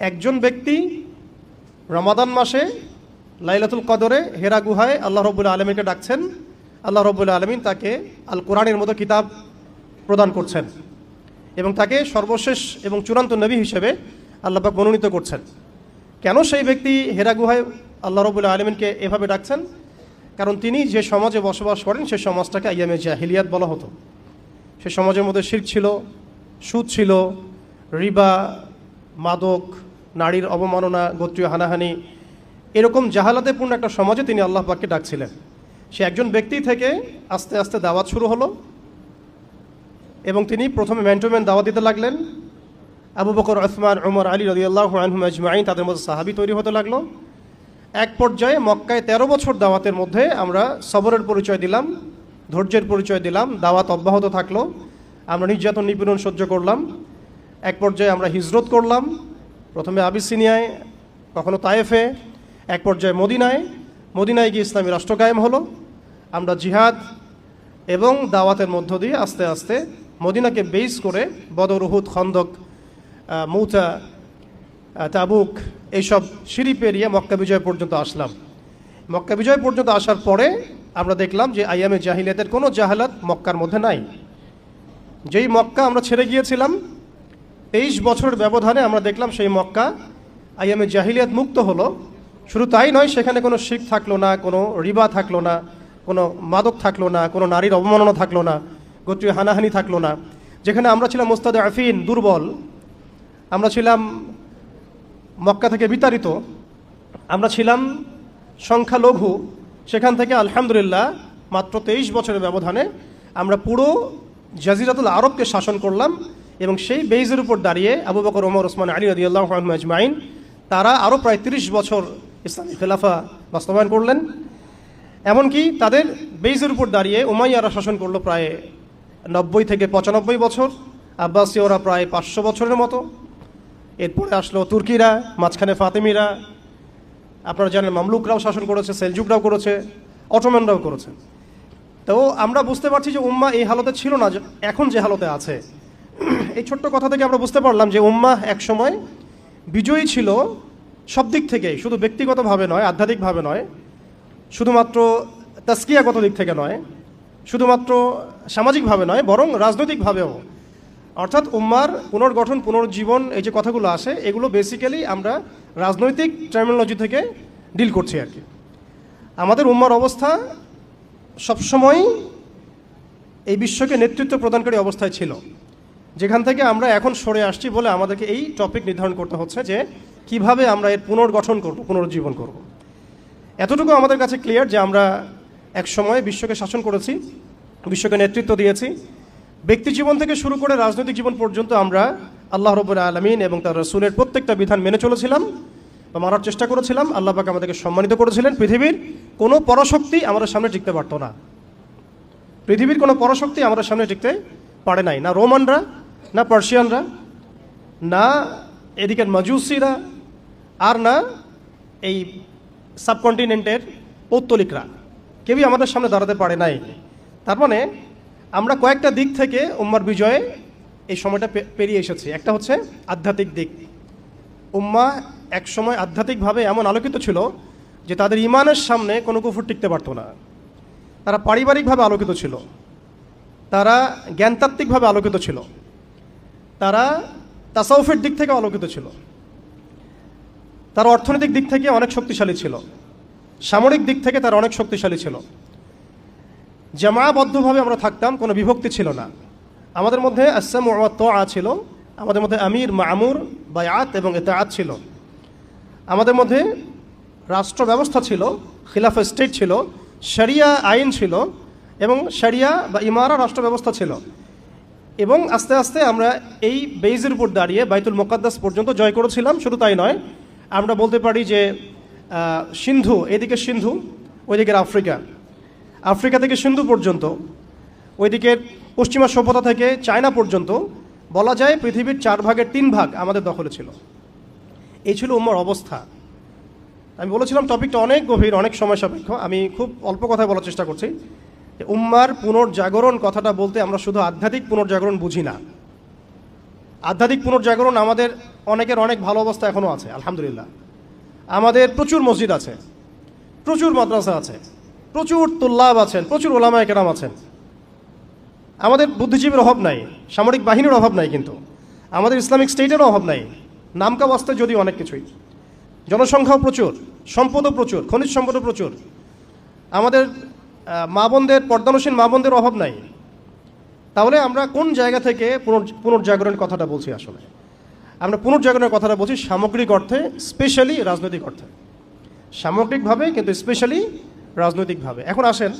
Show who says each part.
Speaker 1: একজন ব্যক্তি রমাদান মাসে লাইলাতুল কদরে হেরা গুহায় আল্লাহ রবুল্লা আলমীকে ডাকছেন। আল্লাহ রবুল্লা আলমিন তাকে আল কোরআনের মতো কিতাব প্রদান করছেন এবং তাকে সর্বশেষ এবং চূড়ান্ত নবী হিসেবে আল্লাপাক মনোনীত করছেন। কেন সেই ব্যক্তি হেরা গুহায় আল্লাহ রবুল্লা আলমিনকে এভাবে ডাকছেন? কারণ তিনি যে সমাজে বসবাস করেন, সে সমাজটাকে আইয়ামে জাহিলিয়াত বলা হতো। সে সমাজের মধ্যে শির ছিল, সুদ ছিল, রিবা, মাদক নারীর অবমাননা, গোত্রীয় হানাহানি, এরকম জাহালাতে পূর্ণ একটা সমাজে তিনি আল্লাহ পাককে ডাকছিলেন। সে একজন ব্যক্তি থেকে আস্তে আস্তে দাওয়াত শুরু হলো এবং তিনি প্রথমে ম্যান ম্যান দাওয়াত দিতে লাগলেন। আবু বকর ওসমান উমর, আলী রদিয়াল্লাহ আনহুম আজমাইন তাদের মধ্যে সাহাবি তৈরি হতে লাগল। এক পর্যায়ে মক্কায় ১৩ বছর দাওয়াতের মধ্যে আমরা সবরের পরিচয় দিলাম, ধৈর্যের পরিচয় দিলাম, দাওয়াত অব্যাহত থাকল। আমরা নির্যাতন, নিপীড়ন সহ্য করলাম। এক পর্যায়ে আমরা হিজরত করলাম। প্রথমে আবিসিনিয়ায় কখনো তায়েফে এক পর্যায়ে মদিনায়। মদিনায় গিয়ে ইসলামী রাষ্ট্র কায়েম হলো। আমরা জিহাদ এবং দাওয়াতের মধ্য দিয়ে আস্তে আস্তে মদিনাকে বেস করে বদর উহুদ খন্দক আহ, তাবুক এইসব সিঁড়ি পেরিয়ে মক্কা বিজয় পর্যন্ত আসলাম। মক্কা বিজয় পর্যন্ত আসার পরে আমরা দেখলাম যে আইয়ামে জাহিলিয়াতের কোনো জাহালাত মক্কার মধ্যে নাই। যেই মক্কা আমরা ছেড়ে গিয়েছিলাম তেইশ বছরের ব্যবধানে আমরা দেখলাম সেই মক্কা আইয়ামে জাহিলিয়াত মুক্ত হলো। শুধু তাই নয়, সেখানে কোনো শিখ থাকল না, কোনো রিবা থাকল না, কোনো মাদক থাকল না, কোনো নারীর অবমাননা থাকল না, গোত্রীয় হানাহানি থাকল না। যেখানে আমরা ছিলাম মোস্তাদ আফিন, দুর্বল। আমরা ছিলাম মক্কা থেকে বিতাড়িত। আমরা ছিলাম সংখ্যালঘু। সেখান থেকে আলহামদুলিল্লাহ মাত্র তেইশ বছরের ব্যবধানে আমরা পুরো জাজিরাতুল আরবকে শাসন করলাম। এবং সেই বেইজের উপর দাঁড়িয়ে আবু বকর, ওমর, ওসমান, আলী রদি আল্লাহ আজমাইন, তারা আরও প্রায় তিরিশ বছর ইসলামী খেলাফা বাস্তবায়ন করলেন। এমনকি তাদের বেইজের উপর দাঁড়িয়ে উমাইয়ারা শাসন করল প্রায় নব্বই থেকে পঁচানব্বই বছর, আব্বাসীয়রা প্রায় পাঁচশো বছরের মতো। এরপরে আসলো তুর্কিরা, মাঝখানে ফাতেমিরা, আপনারা জানেন মামলুকরাও শাসন করেছে, সেলজুকরাও করেছে, অটোম্যানরাও করেছে। তো আমরা বুঝতে পারছি যে উম্মা এই হালতে ছিল না এখন যে হালতে আছে এই ছোট্ট কথা থেকে আমরা বুঝতে পারলাম যে উম্মা এক সময় বিজয়ী ছিল সব দিক থেকেই, শুধু ব্যক্তিগতভাবে নয়, আধ্যাত্মিকভাবে নয়, শুধুমাত্র তাস্কিয়াগত দিক থেকে নয়, শুধুমাত্র সামাজিকভাবে নয়, বরং রাজনৈতিকভাবেও। অর্থাৎ উম্মার পুনর্গঠন, পুনর্জীবন এই যে কথাগুলো আসে, এগুলো বেসিক্যালি আমরা রাজনৈতিক টার্মিনোলজি থেকে ডিল করছি আর কি। আমাদের উম্মার অবস্থা সবসময় এই বিশ্বকে নেতৃত্ব প্রদানকারী অবস্থায় ছিল। যেখান থেকে আমরা এখন সরে আসছি বলে আমাদেরকে এই টপিক নির্ধারণ করতে হচ্ছে যে কীভাবে আমরা এর পুনর্গঠন করব, পুনরুজ্জীবন করব। এতটুকু আমাদের কাছে ক্লিয়ার যে আমরা এক সময় বিশ্বকে শাসন করেছি, বিশ্বকে নেতৃত্ব দিয়েছি। ব্যক্তি জীবন থেকে শুরু করে রাজনৈতিক জীবন পর্যন্ত আমরা আল্লাহ রবুল্লা আলমিন এবং তার রসুলের প্রত্যেকটা বিধান মেনে চলেছিলাম বা মারার চেষ্টা করেছিলাম। আল্লাহ পাক আমাদেরকে সম্মানিত করেছিলেন। পৃথিবীর কোনো পরশক্তি আমাদের সামনে টিকতে পারতো না। পৃথিবীর কোনো পরশক্তি আমাদের সামনে টিকতে পারে নাই। না রোমানরা না পার্সিয়ানরা, না এদিকের মাজুসিরা, আর না এই সাবকন্টিনেন্টের পৌত্তলিকরা। কেউই আমাদের সামনে দাঁড়াতে পারে নাই। তার মানে আমরা কয়েকটা দিক থেকে উম্মার বিজয়ে এই সময়টা পেরিয়ে এসেছি। একটা হচ্ছে আধ্যাত্মিক দিক। উম্মা এক সময় আধ্যাত্মিকভাবে এমন আলোকিত ছিল যে তাদের ইমানের সামনে কোনো কুফুর টিকতে পারতো না। তারা পারিবারিকভাবে আলোকিত ছিল। তারা জ্ঞানতাত্ত্বিকভাবে আলোকিত ছিল। তারা তাসাউফের দিক থেকে আলোকিত ছিল। তার অর্থনৈতিক দিক থেকে অনেক শক্তিশালী ছিল। সামরিক দিক থেকে তারা অনেক শক্তিশালী ছিল। জামাবদ্ধভাবে আমরা থাকতাম, কোনো বিভক্তি ছিল না। আমাদের মধ্যে আসাম আ ছিল, আমাদের মধ্যে আমির, মামুর, বায়াত এবং এতাআত ছিল। আমাদের মধ্যে রাষ্ট্র ব্যবস্থা ছিল, খিলাফা স্টেট ছিল, শরিয়া আইন ছিল এবং শরিয়া বা ইমারা রাষ্ট্র ব্যবস্থা ছিল। এবং আস্তে আস্তে আমরা এই বেইজের উপর দাঁড়িয়ে বাইতুল মোকাদ্দাস পর্যন্ত জয় করেছিলাম, শুধু তাই নয়, আমরা বলতে পারি যে সিন্ধু, এদিকে সিন্ধু, ওইদিকের আফ্রিকা। আফ্রিকা থেকে সিন্ধু পর্যন্ত, ওইদিকের পশ্চিমা সভ্যতা থেকে চায়না পর্যন্ত, বলা যায় পৃথিবীর চার ভাগের তিন ভাগ আমাদের দখলে ছিল। এই ছিল উম্মার অবস্থা। আমি বলেছিলাম টপিকটা অনেক গভীর, অনেক সময় সাপেক্ষ। আমি খুব অল্প কথায় বলার চেষ্টা করছি। উম্মার পুনর্জাগরণ কথাটা বলতে আমরা শুধু আধ্যাত্মিক পুনর্জাগরণ বুঝি না। আধ্যাত্মিক পুনর্জাগরণ আমাদের অনেকের অনেক ভালো অবস্থা এখনও আছে, আলহামদুলিল্লাহ। আমাদের প্রচুর মসজিদ আছে, প্রচুর মাদ্রাসা আছে, প্রচুর তুল্লাব আছেন, প্রচুর ওলামায় কেরাম আছেন। আমাদের বুদ্ধিজীবীর অভাব নাই, সামরিক বাহিনীর অভাব নাই কিন্তু। আমাদের ইসলামিক স্টেটেরও অভাব নাই নামকা বাস্তে যদি অনেক কিছুই। জনসংখ্যাও প্রচুর, সম্পদও প্রচুর, খনিজ সম্পদও প্রচুর। আমাদের মা বোনদের, পর্দানসীন মা বোনদের অভাব নাই। তাহলে আমরা কোন জায়গা থেকে পুনর- পুনর্জাগরণের কথাটা বলছি আসলে? আমরা পুনর্জাগরণের কথাটা বলছি সামগ্রিক অর্থে, স্পেশালি রাজনৈতিক অর্থে। সামগ্রিকভাবে, কিন্তু স্পেশালি রাজনৈতিকভাবে। এখন আসেন